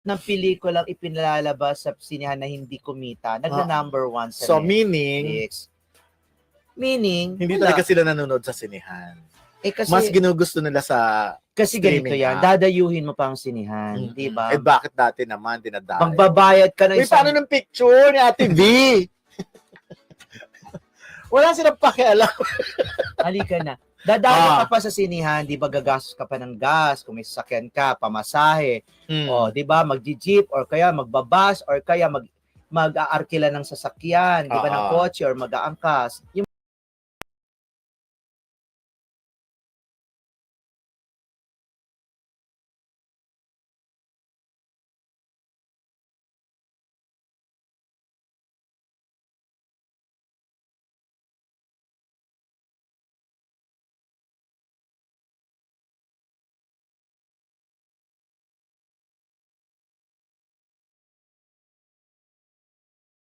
ng pelikulang ipinalalabas sa sinihan na hindi kumita, nagna-number one sa So, meaning, Netflix. Meaning, hindi wala. talaga sila nanonood sa sinihan. eh, kasi, Mas ginugusto nila sa... kasi ganito streaming yan, app. dadayuhin mo pa ang sinihan, di ba? Eh, bakit dati naman dinadayo? Magbabayad ka ng Uy, paano ng picture ni Ate V? Wala silang pakialam. Halika na. Dadayo Ah. ka pa sa sinihan, di ba gagastos ka pa ng gas, kung may sasakyan ka, pamasahe, Hmm. o di ba magji-jeep or kaya magbabas or kaya mag mag-aarkila ng sasakyan, di ba ng Oo. kotse or mag-aangkas. Yung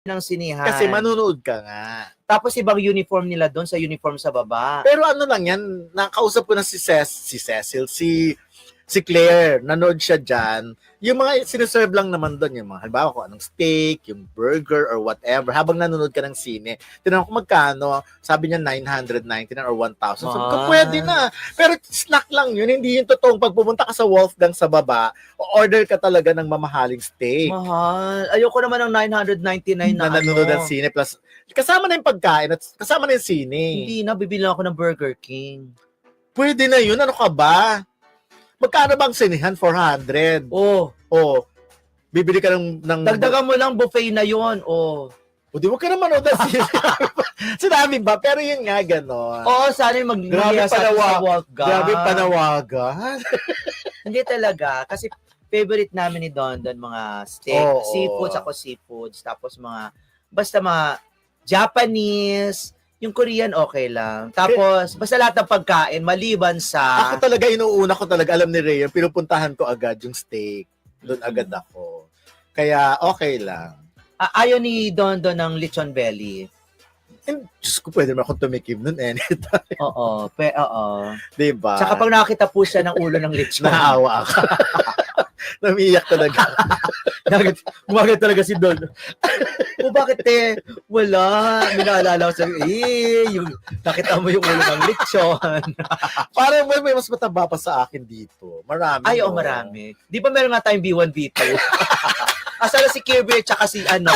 ng sinihan. Kasi manunood ka nga. Tapos ibang uniform nila doon sa uniform sa baba. Pero ano lang yan, nakausap ko na si, Ces, si Cecil, si si Claire, nanood siya dyan. Yung mga siniserve lang naman doon, yung mga, halimbawa kung anong steak, yung burger, or whatever, habang nanonood ka ng sine. Tinanong ko magkano, sabi niya 999 or 1,000. Sabi ko, Ah. pwede na. Pero snack lang yun, hindi yung totoong pag pumunta ka sa Wolfgang sa baba, order ka talaga ng mamahaling steak. Mahal. Ayoko naman ng 999 na, na nanonood ano. ng sine plus kasama na yung pagkain at kasama na yung sine. Hindi na, bibili ako ng Burger King. Pwede na yun. Ano ka ba? Magkano bang sinihan? 400. Oh, O, bibili ka ng... ng dagdagan mo lang buffet na yon. Oh. O, di mo ka naman o sine. Sinabi ba? Pero yun nga, gano'n. Oo, sana yung Grabe mag sa, panawa- sa Wolfgang. Grabe panawagan. Hindi talaga. Kasi favorite namin ni Don Don mga steak, Oo. seafoods, ako seafoods, tapos mga, basta mga Japanese, yung Korean okay lang. Tapos, basta lahat ng pagkain, maliban sa, Ako talaga, inuuna ko talaga, alam ni Ray, pinupuntahan ko agad yung steak. Doon agad ako. Kaya, okay lang. Ah, ayaw ni Don Don ng lechon belly. And, Diyos ko, pwede naman akong tumikim nun anytime. Oo, pe, oo. Diba? Tsaka pag nakakita po siya ng ulo ng lechon, Naawa ako. Namiyak talaga. Bakit talaga si Don? o bakit eh? Wala. May naalala ko sa eh, yung, nakita mo yung ulo ng lechon. Parang may, may mas mataba pa sa akin dito. Marami. Ay, oh, no? marami. Di ba meron nga tayong B1, B2? Asala si Kirby at si ano.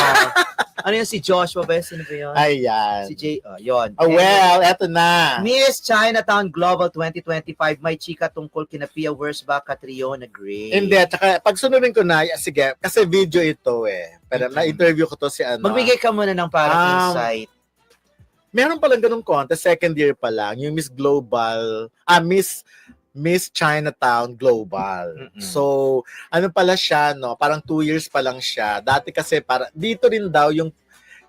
Ano yun, si Joshua ba? Sino ba yun? Ayan. Si Jay, oh, yun. Oh, well, eto na. Miss Chinatown Global 2025, may chika tungkol kina Pia Wurzbach, Catriona Gray. Hindi, tsaka pag sunodin ko na, sige, kasi video ito eh. Pero Mhm. na-interview ko to si ano. Magbigay ka muna ng parang Um, insight. Meron palang ganung contest, second year pa lang, yung Miss Global, ah, Miss Miss Chinatown Global. Mm-mm. So, ano pala siya, no? Parang two years pa lang siya. Dati kasi, para, dito rin daw yung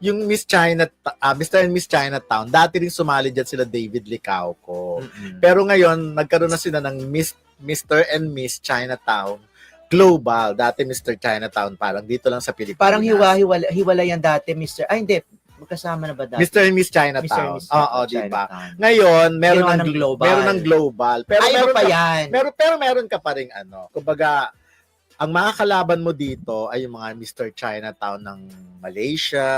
yung Miss China, ah, Mr. and Miss Chinatown, dati rin sumali dyan sila David Licauco. Mm-mm. Pero ngayon, nagkaroon na sila ng Miss, Mr. and Miss Chinatown Global. Dati Mr. Chinatown, parang dito lang sa Pilipinas. Parang hiwa, hiwala, hiwala yan dati, Mr. Ay, hindi. Magkasama na ba dati? Mr. and Miss Mr. Chinatown. Miss Oo, di ba? Chinatown. Ngayon, meron Ginawa ng, ng global. Meron ng global. Pero Ay, iba meron pa ka, yan. meron, pero meron ka pa rin ano. Kumbaga, ang mga kalaban mo dito ay yung mga Mr. Chinatown ng Malaysia,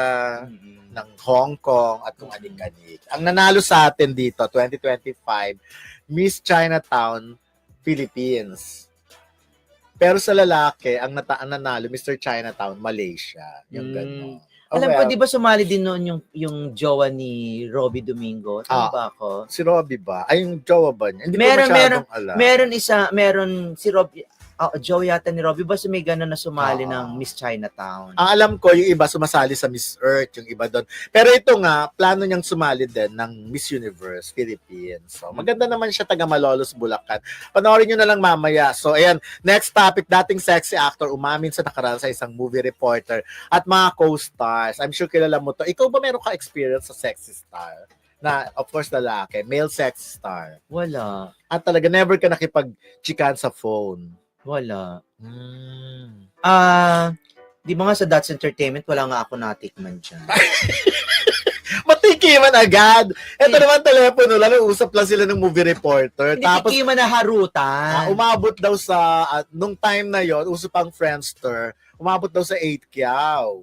Mm-mm. ng Hong Kong, at kung aning-aning. Ang nanalo sa atin dito, 2025, Miss Chinatown, Philippines. Pero sa lalaki, ang, nata- ang nanalo, Mr. Chinatown, Malaysia. Yung Mm. gano'n. Alam Oh, ko, well, di ba sumali din noon yung, yung jowa ni Robbie Domingo? Tama Ah. ba ako? Si Robbie ba? Ay, yung jowa ba niya? Hindi Meron, ko masyadong alam. Meron isa, meron si Robbie, oh, Joe yata ni Robbie, basta may gano'n na sumali Ah. ng Miss Chinatown. Ang alam ko, yung iba sumasali sa Miss Earth, yung iba doon. Pero ito nga, plano niyang sumali din ng Miss Universe Philippines. So, maganda naman siya taga Malolos, Bulacan. Panoorin nyo na lang mamaya. So, ayan, next topic, dating sexy actor, umamin sa nakaraan sa isang movie reporter at mga co-stars. I'm sure kilala mo to. Ikaw ba meron ka experience sa sexy star? Na, of course, lalaki. Male sexy star. Wala. At talaga, never ka nakipag-chikan sa phone. Wala. Hmm. Ah, di ba nga sa Dots Entertainment, wala nga ako natikman dyan. Matik Natikiman agad. Ito naman telepono lang, usap lang sila ng movie reporter. Tapos, kikiman na harutan. ah, umabot daw sa, at nung time na yon uso pang Friendster, umabot daw sa 8 kyaw.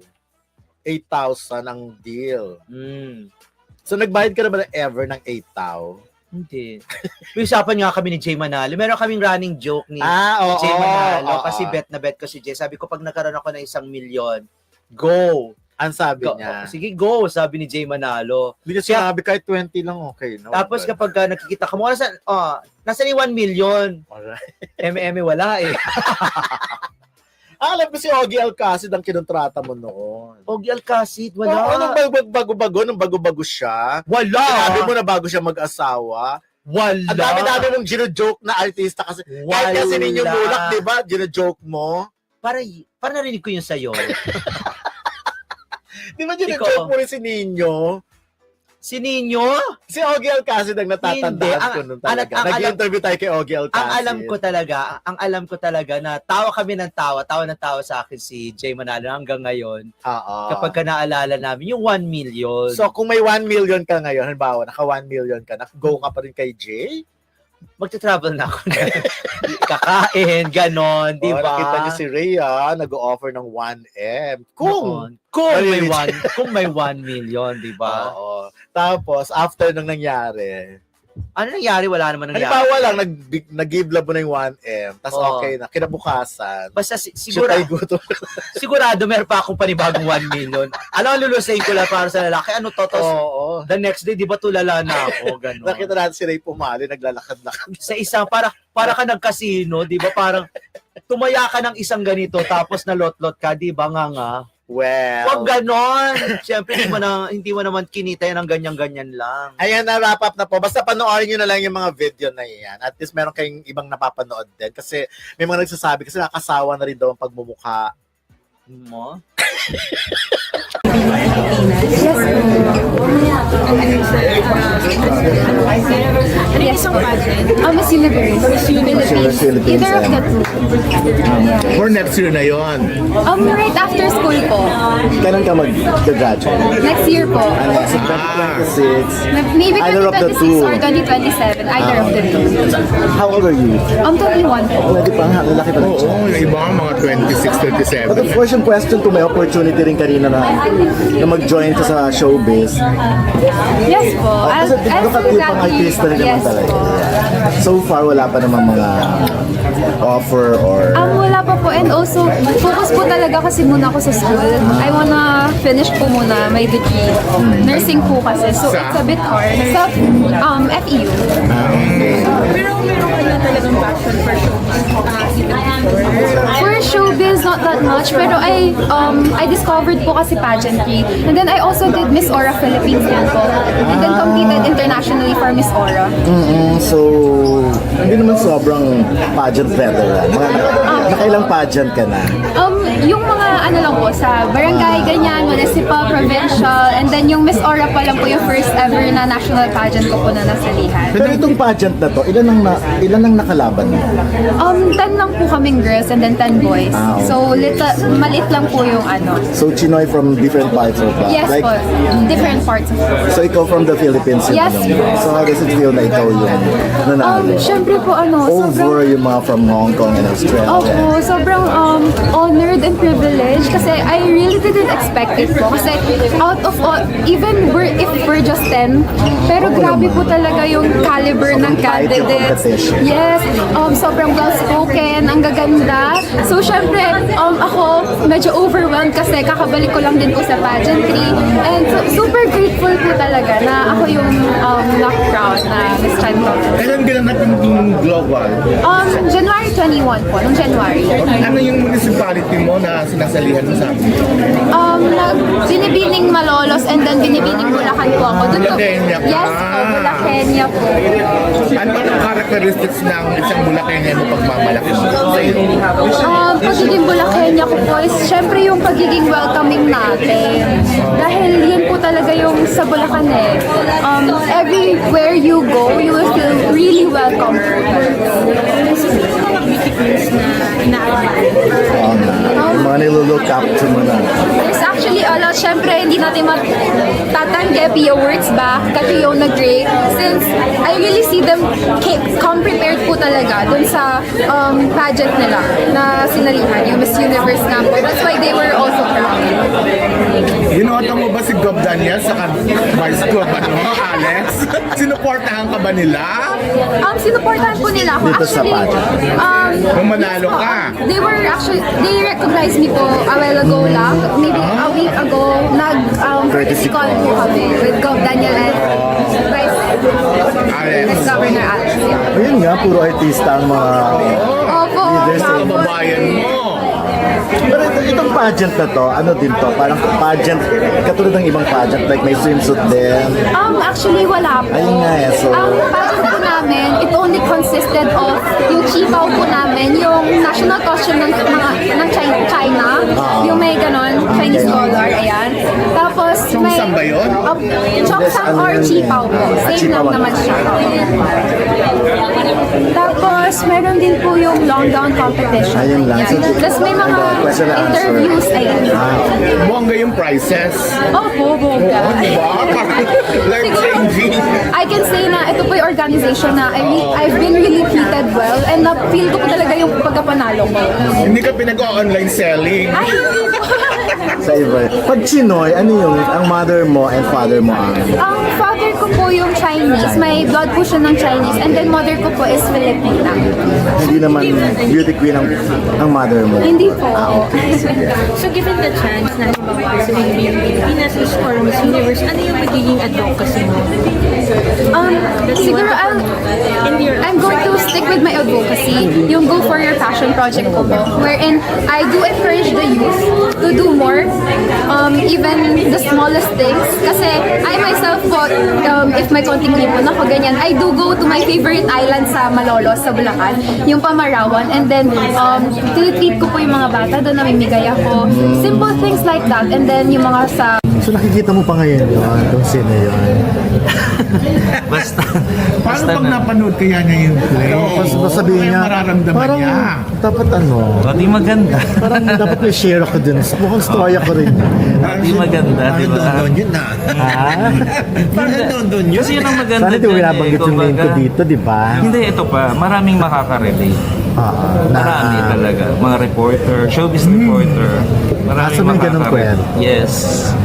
8,000 ang deal. Mm. So, nagbayad ka na ba na ever ng 8 tao? Hindi. Usapan nga kami ni Jay Manalo. Meron kaming running joke ni Ah, oo. Jay oo, Manalo. kasi oo. bet na bet ko si Jay. Sabi ko, pag nagkaroon ako ng isang milyon, go. Ang sabi go. niya. Sige, go, sabi ni Jay Manalo. Hindi niya sinabi kahit 20 lang okay. No? Tapos kapag uh, nakikita ka mo, nasa, oh, nasa ni 1 million. Alright. MM wala eh. Ah, alam ko si Ogie Alcacid ang kinontrata mo noon. Ogie Alcacid, Wala. wala. nung bago- bago-bago, nung bago-bago siya. Wala. Sinabi mo na bago siya mag-asawa. Wala. Ang dami-dami mong gino-joke na artista kasi. Kahit kasi ninyo bulak, di ba? Gino-joke mo. Para, para narinig ko yun sa'yo. Di ba gino-joke mo rin si Ninyo? Si Nino, Si Ogie Alcacid ang natatandaan Hindi. Ang- ko nun ang- talaga. ang alam- Nag-interview tayo kay Ogie Alcacid. ang alam ko talaga, ang alam ko talaga na tawa kami ng tawa, tawa ng tawa sa akin si Jay Manalo hanggang ngayon. Oo. Kapag ka naalala namin, yung 1 million. So, kung may 1 million ka ngayon, halimbawa, naka 1 million ka, naka-go ka pa rin kay Jay? Magta-travel na ako. Kakain, ganon, di Oh, ba? nakita niyo si Rhea, nag-offer ng 1M. Kung! Noon. kung may Narinig- one, kung may 1 million, di ba? Oo. Tapos, after nung nangyari, Ano nangyari? Wala naman nangyari. halimbawa lang, nag, nag-give love mo na yung 1M, tapos Oo. okay na, kinabukasan, Basta si- sigura, gutom. sigurado meron pa akong panibagong 1 million. Alam mo, lulusayin ko lang para sa lalaki. Ano to? Tapos, Oo. the next day, di ba tulala na ako? Ganon. Nakita natin si Ray pumali, naglalakad-lakad. sa isang para para ka nagkasino, 'di ba? Parang tumaya ka ng isang ganito tapos nalot-lot ka, 'di ba nga nga? Well, Wag ganon. Siyempre hindi mo na hindi mo naman kinita yan ng ganyan-ganyan lang. Ayan na, wrap up na po. Basta panoorin nyo na lang yung mga video na yan. At least meron kayong ibang napapanood din. Kasi may mga nagsasabi, kasi nakasawa na rin daw ang pagmumukha. Mo? Yes, po. Um, Miss Universe. Miss Philippines. Philippines, Either of the two. Yeah. For next year na yon. Um, right after school po. Kailan ka mag-graduate? Next year po. Ano, sa 2026? Maybe Either of the 2026 two. or 2027. Either of the two. How old are you? Um, 21 po. Pwede pa nga, lalaki pa rin siya. Oo, yung iba mga 26, But of 27. course, yung question to may opportunity rin kanina na, na mag-join ka sa showbiz. Yes po. Oh, I'll, kasi I'll baka feel pang happy. artista rin naman Yes talaga. po. So far, wala pa namang mga offer or... Um, wala pa po. And also, focus po talaga kasi muna ako sa school. I wanna finish po muna my degree. Nursing po kasi. So, it's a bit hard. Sa um, FEU. Pero meron ka na talagang passion for before. For showbiz, not that much. Pero I um I discovered po kasi pageantry. And then I also did Miss Aura Philippines yan po. And then competed internationally for Miss Aura. Mm-mm, so, hindi naman sobrang pageant veteran. Mga naka- nakailang pageant ka na. Um, yung mga ano lang po, sa barangay, ganyan, municipal, provincial, and then yung Miss Aura pa lang po yung first ever na national pageant ko po na nasalihan. Pero itong pageant na to, ilan ang, na, ilan ang nakalaban mo? Um, 10 lang po kaming girls and then 10 boys. Ah, okay. So, lita, maliit lang po yung ano. So, Chinoy from different parts of the... Yes like, po, different parts of So, ikaw from the Philippines. yun Yes, lang. po. So, how does it feel na ikaw yung Um, nanalo? syempre po ano, sobrang Over yung mga from Hong Kong and Australia. Opo, sobrang um, honored and privileged kasi I really didn't expect it po. Kasi out of all, even we're, if we're just 10, pero grabe po talaga yung caliber ng candidates. Yes, um, sobrang well-spoken, ang gaganda. So, syempre, um, ako medyo overwhelmed kasi kakabalik ko lang din po sa pageantry. And so, super grateful po talaga na ako yung um, na-crown na Miss Chantal. Kailan ginanap yung global? Um, January 21 po, nung January. Ano yung municipality mo na sinasalihan mo sa amin? Um, nag, binibining Malolos and then binibining Bulacan po ako. Doon Bulacania ka. yes po, Bulacania po. Ano ang characteristics ng isang Bulacanyan mo pagmamalaki mo? Um, pagiging Bulacania ko po is syempre yung pagiging welcoming natin. Dahil yun po talaga yung sa Bulacan eh. Um, everywhere you go, you will feel really welcome. Um, yung mga nilulook up to mo na. There's actually a lot. Siyempre, hindi natin matatanggi Pia Words ba, Catriona Gray. Since I really see them come prepared po talaga dun sa um, pageant nila na sinalihan, yung Miss Universe nga po. That's why they were also proud. Ginota mo ba si Gob Daniel sa kan- Vice Gob, ano, Alex? Sinuportahan ka ba nila? Um, sinuportahan po nila ako. Dito sa Actually, pageant. um, Kung manalo yes po, ka. um, They were actually, they recognized me po a while ago lang. Maybe a week ago, nag, um, courtesy call po kami with Gov Daniel and Vice Alex. Vice Governor Alex. Yeah. Ayun nga, puro artista ang mga... Opo, Leaders, eh. tapos, Kababayan mo. Pero ito, itong pageant na to, ano din to? Parang pageant, katulad ng ibang pageant, like may swimsuit din. um, actually, wala po. Ayun nga eh, so- Ang pageant po namin, it only consisted of yung chipaw po namin, yung national costume ng, mga, ng China, China Ah. yung may ganon, Chinese color, ayan. Tapos, may... Chongsam ba yun? Um, chongsam Ano or yun? chipaw po. Ah, Same chipaw. lang naman siya. Tapos, meron din po yung long gown competition. Ayun lang. Ayan. So, Tapos may mga question and answer. interviews, ayan. Ah, Bongga yung prices. Opo, bongga. Diba? Parang life-changing. I can say na ito po yung organization na I re- I've been really treated well and na-feel ko po talaga yung pagkapanalo ko. Hindi ka pinag-online selling. Ay, hindi po. sa iba. Pag Chinoy, ano yung ang mother mo and father mo ang Ang father ko po yung Chinese. May blood po siya ng Chinese. And then mother ko po is Filipina. hindi naman beauty queen ang, ang mother mo. Hindi po. So given the chance na halimbawa sa Philippine Pilipinas is Miss Universe, ano yung magiging advocacy mo? Um, siguro I'll, I'm going to stick with my advocacy, yung Go For Your Passion project ko po, wherein I do encourage the youth to do more, um, even the smallest things. Kasi I myself po, um, if may konting lipon ako, ganyan, I do go to my favorite island sa Malolos, sa Bulacan, yung Pamarawan, and then um, tinitreat ko po yung mga bata, doon namimigay ako. Simple things like that, and then yung mga sa So nakikita mo pa ngayon yun, kung sino yun. Basta, Paano basta pag na. napanood kaya niya yung play? Tapos sabihin Ano niya, yung mararamdaman parang niya? dapat ano, di maganda. parang dapat may share ako dun. Mukhang storya ko rin. Di maganda, di ba? Doon yun na. Ha? Parang doon doon yun. Kasi yun ang maganda Sana di mo dyan binabanggit eh, yung name ko kumbaga. dito, di ba? Hindi, ito pa. Maraming makaka-relate. Ah, na, Marami talaga. Mga reporter, showbiz reporter. Maraming so may ganun makaka-relate. kwento? Yes.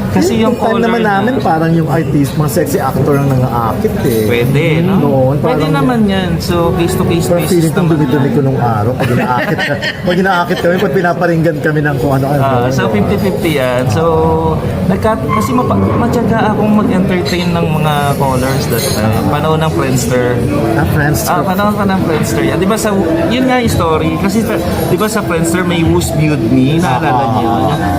Kasi yung time color naman niya, namin, parang yung artist, mga sexy actor ang nangaakit eh. Pwede, no? Noon, Pwede parang- naman yan. So, case-to-case Parang basis feeling kong naman dumi-dumi yan. ko nung araw pag inaakit ka. pag inaakit kami, pag pinaparinggan kami ng kung ano-ano. Ah, so 50-50 yan. So, nagka, kasi mapa, matyaga akong mag-entertain ng mga callers that time. Panahon ng Friendster. Ah, friends. Ah, panahon ka ng Friendster yan. Di ba sa, yun nga yung story. Kasi di ba sa Friendster may Who's Viewed Me, naalala Ah. niyo?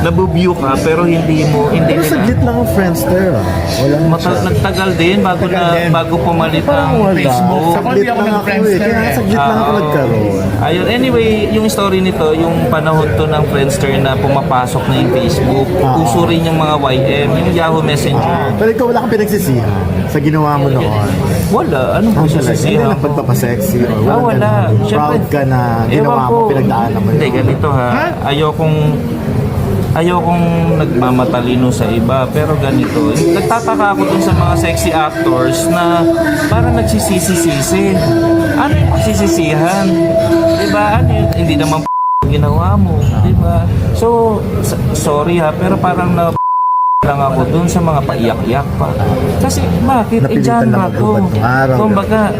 Nabuview ka pero hindi mo, hindi Pero nila. saglit lang ang Friendster. ah. Wala na Mata- nagtagal din bago Tagal na din. bago pumalit Parang ang wala. Facebook. Sa Saglit hindi ako lang ako eh. Kaya eh. saglit lang ako Ah, oo. nagkaroon. Ayun, anyway, yung story nito, yung panahon to ng Friendster na pumapasok na yung Facebook, Ah. uso rin yung mga YM, yung Yahoo Messenger. Pero ikaw wala kang pinagsisihan sa ginawa mo noon. Wala, ano Ang talaga, hindi lang ko? pagpapasexy or Ah, wala. wala. Siyempre, Proud ka na ginawa mo, ko. pinagdaanan mo Hindi, yun. ganito ha. Ayokong ayokong nagmamatalino sa iba pero ganito nagtataka ako dun sa mga sexy actors na parang nagsisisi-sisi ano yung pagsisisihan? Di ba ano yun? Hindi naman ginawa mo di ba so sorry ha pero parang na lang ako dun sa mga paiyak-iyak pa. Kasi bakit? Eh genre to. kumbaga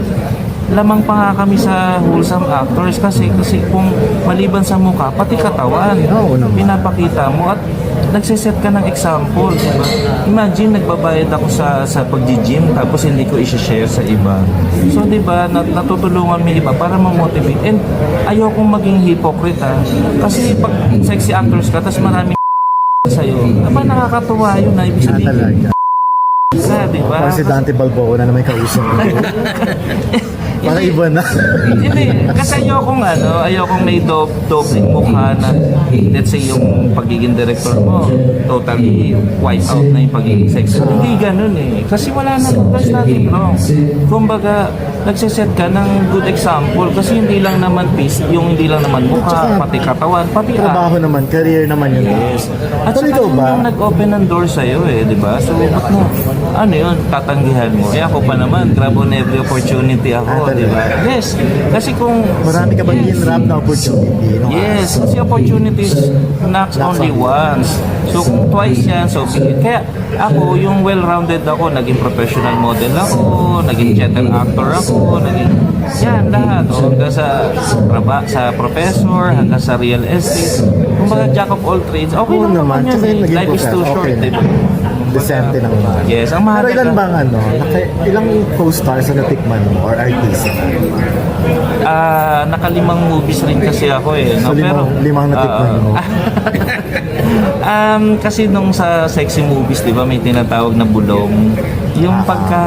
lamang pa nga kami sa wholesome actors kasi kasi kung maliban sa mukha pati katawan pinapakita mo at nagsiset ka ng example di ba? Imagine nagbabayad ako sa sa pagji-gym tapos hindi ko i-share sa iba. So di ba nat- natutulungan mo iba para ma-motivate. And ayokong maging hypocrite ah. Kasi pag sexy actors ka tapos maraming sa'yo aba nakakatuwa yun na ibig Na sabihin isa di ba? Parang si Dante Balboa na naman kausap ko. Para iba na. Hindi, kasi ayokong ano, ayokong may do dobling mukha na let's say yung pagiging director mo totally wipe out na yung pagiging sexy. Hindi ganun eh. Kasi wala na, there's nothing wrong. Kumbaga, nagsiset ka ng good example kasi hindi lang naman face, yung hindi lang naman mukha, pati katawan, pati ah. Trabaho naman, career naman yun. Yes. At Pero saka ikaw ba? yung nag-open ng door sa'yo eh, di ba? So, ba't mo, ano yun, tatanggihan mo? Eh ako pa naman, grab on every opportunity ako, Ah, di ba? Yes. Kasi kung... Marami ka bang in-rap na opportunity? nung Yes, kasi opportunities knocks only once. So kung twice yan, so. Kaya ako, yung well-rounded ako, naging professional model ako, naging theater actor ako, naging yan, lahat. O, hanggang sa, sa professor, hanggang sa real estate. Kumbaga, jack of all trades. Okay Oo naman. naman yan. Eh. Life is too short, okay di ba? Decente ng mga. Yes, ang Pero mahalaga. ilan bang ano, naka, ilang co-stars na natikman mo or artist? Ah, nakalimang movies rin kasi ako eh. No? So, limang- limang natikman Oo. mo. um, kasi nung sa sexy movies, di ba, may tinatawag na bulong. Yung pagka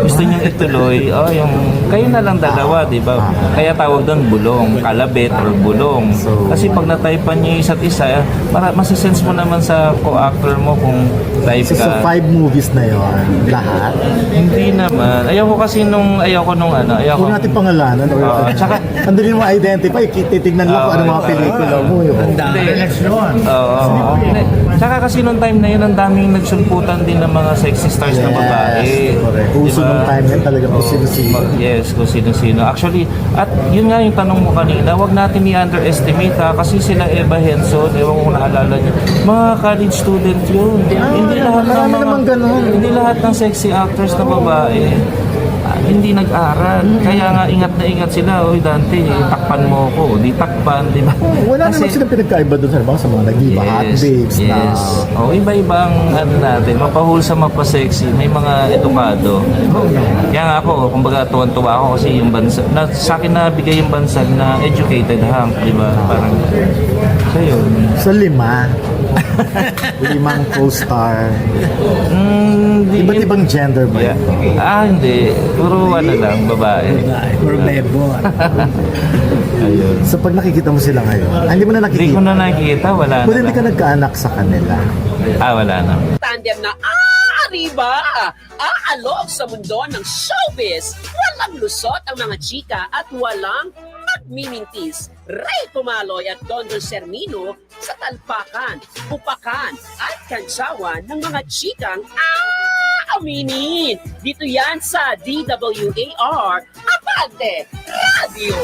gusto nyo ituloy, oh, yung kayo na lang dalawa, di ba? Kaya tawag doon bulong, kalabit or bulong. Kasi pag nataypan yung isa't isa, para masisense mo naman sa co-actor mo kung type So, sa ka. five movies na yon lahat. Hindi naman. Ayoko kasi nung, ayoko nung ano, ayoko. Huwag natin pangalanan. Or, Oo, tsaka- ang dali mo identify, titignan lang kung ano mga Oo. pelikula mo. Yun. Oo. Hindi. Tsaka kasi nung time na yun, ang daming nagsulputan din ng mga sexy stars na babae. correct. Uso Diba? nung time yan talaga kung sino-sino. Yes, kung sino-sino. Actually, at yun nga yung tanong mo kanina, wag natin i-underestimate ha, kasi sila Eva Henson, ewan ko naalala niyo, mga college student yun. hindi lahat ng mga, naman ganun. Hindi lahat ng sexy actors na babae, ah, hindi nag-aral. Kaya nga ingat na ingat sila, oy Dante, takpan mo ko, di takpan, di ba? Wala naman silang pinagkaiba doon sa, sa mga nag-iba hot babes na yes. O, iba-ibang ano natin, mapahulsa, mapasexy, may mga edukado. Kaya nga ako, kumbaga tuwan-tuwa ako kasi yung bansa, na, sa akin na bigay yung bansag na educated hang, di ba? Parang, so yun. So lima. Limang co-star. Mm, di, Iba't ibang gender ba Yeah. yun? Ah, hindi. Puro ano lang, babae. Or bebo. Ayun. So pag nakikita mo sila ngayon, ah, hindi mo na Hindi ko nakikita. na nakikita, wala na. Kung hindi ka lang. nagkaanak sa kanila. Ah, wala na. tandem na aariba! Aalok sa mundo ng showbiz! Walang lusot ang mga chika at walang magmimintis. Ray Pumaloy at Don Sermino sa talpakan, upakan at kantsawan ng mga chikang aaminin. Dito yan sa DWAR Abante Radio.